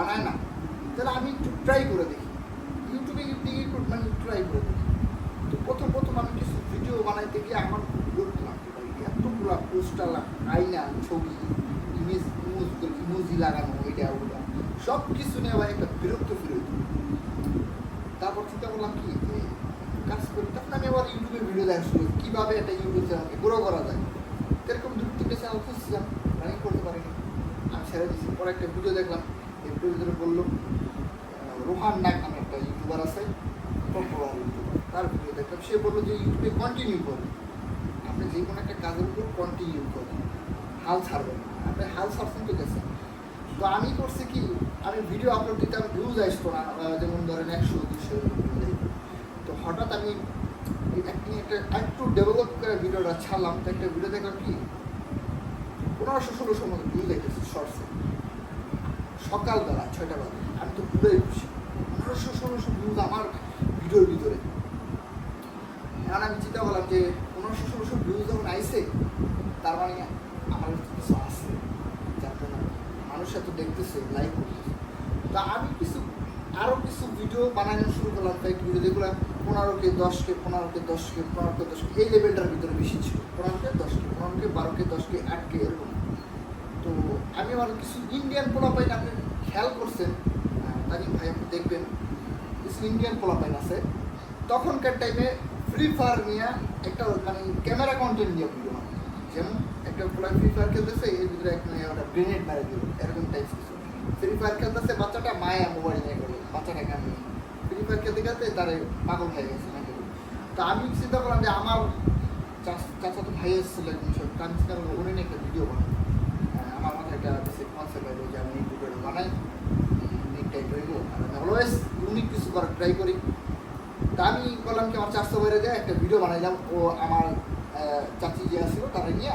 বানায় না, তাহলে আমি একটু ট্রাই করে দেখি। ইউটিউবে একটু মানে ট্রাই করে দেখি। তো প্রথম প্রথম আমি কিছু ভিডিও বানাইতে গিয়ে আমার বিরক্ত লাগতো ভাই, এতগুলো পোস্টার আইনা, ছবি ইমেজ ইমোজি লাগানো এটা ওটা সব কিছু নিয়ে ভাই একটা বিরক্ত ফিরে। তারপর চিন্তা করলাম কি কাজ করি, তখন আমি আবার ইউটিউবে ভিডিও দেখা শুরু কীভাবে একটা ইউটিউব চ্যানেলকে গ্রো করা যায়? এরকম দু তিনটে চ্যানেল খুঁজছিলাম রানিং করতে পারিনি। আমি ছেড়ে দিচ্ছি পরে একটা ভিডিও দেখলাম। এই ভিডিও বলল রোহান নাগ নামে একটা ইউটিউবার আছে তার ভিডিও দেখলাম। সে বলল যে ইউটিউবে কন্টিনিউ করুন আপনি যে কোনো একটা কাজের উপর কন্টিনিউ করুন হাল ছাড়বেন আপনি হাল ছাড়ছেন তো গেছেন তো আমি করছি কি, আমি ভিডিও আপলোড দিতাম ভিউজ আসতো না যেমন ধরেন একশো, দুশো তো হঠাৎ আমি acting একটা একটু ডেভেলপ করে ভিডিওটা ছাড়লাম। তো একটা ভিডিও দেখলাম কি, পনেরোশো, ষোলোশো মতো ভিউ দেখেছি শর্টসে সকালবেলা ছয়টা বাজে। আমি তো পুরোই খুশি। পনেরোশো, ষোলোশো ভিউজ আমার ভিডিওর ভিতরে। এখন আমি চিন্তা করলাম যে, পনেরোশো, ষোলোশো ভিউজ যখন আইসে তার মানে আমার কিছু আছে। যার জন্য মানুষ এত দেখতেছে লাইক করতেছে। তো আমি কিছু আরও কিছু ভিডিও বানানো শুরু করলাম। তাই ভিডিও যেগুলো পনেরোকে, দশকে পনেরোকে দশকে পনেরোকে, দশকে, এই লেভেলটার ভিতরে বেশি ছিল। পনেরোকে, দশকে, পনেরোকে, বারোকে, দশকে, আটকে, এরকম। তো আমি আমার কিছু ইন্ডিয়ান পোলাপাইন আপনি খেয়াল করছেন? তারিম ভাই, আপনি দেখবেন। কিছু ইন্ডিয়ান পোলাপাইন আছে। তখনকার টাইমে ফ্রি ফায়ার নিয়ে একটা মানে ক্যামেরা কন্টেন্ট নিয়ে ভিডিও যেমন একটা পোলা ফ্রি ফায়ার খেলতেছে, এর ভিতরে একটা মেয়ে ওটা গ্রেনেড মারে দিল, এরকম টাইপ কিছু। ফ্রি ফায়ার খেলতেছে, বাচ্চাটা মায়া মোবাইল নিয়ে গেল বাচ্চাটাকে আমি ফ্রি ফায়ার খেলতে খেলতে তারে পাগল হয়ে গেছে, নাকি? তো আমি চিন্তা করলাম যে আমার চাচা তো ভাই এসেছিল তো আমি করলাম উনি একটা ভিডিও বানাবো আমার মাথায় একটা বেসিক কনসেপ্ট যে আমি ভিডিওটা বানাই ইউনিক টাইপ অলওয়েজ ইউনিক কিছু করার ট্রাই করি তা আমি বললাম কি আমার চারশো বাইরে যায় একটা ভিডিও বানাইলাম ও আমার চাচি যে আসলো তারা নিয়ে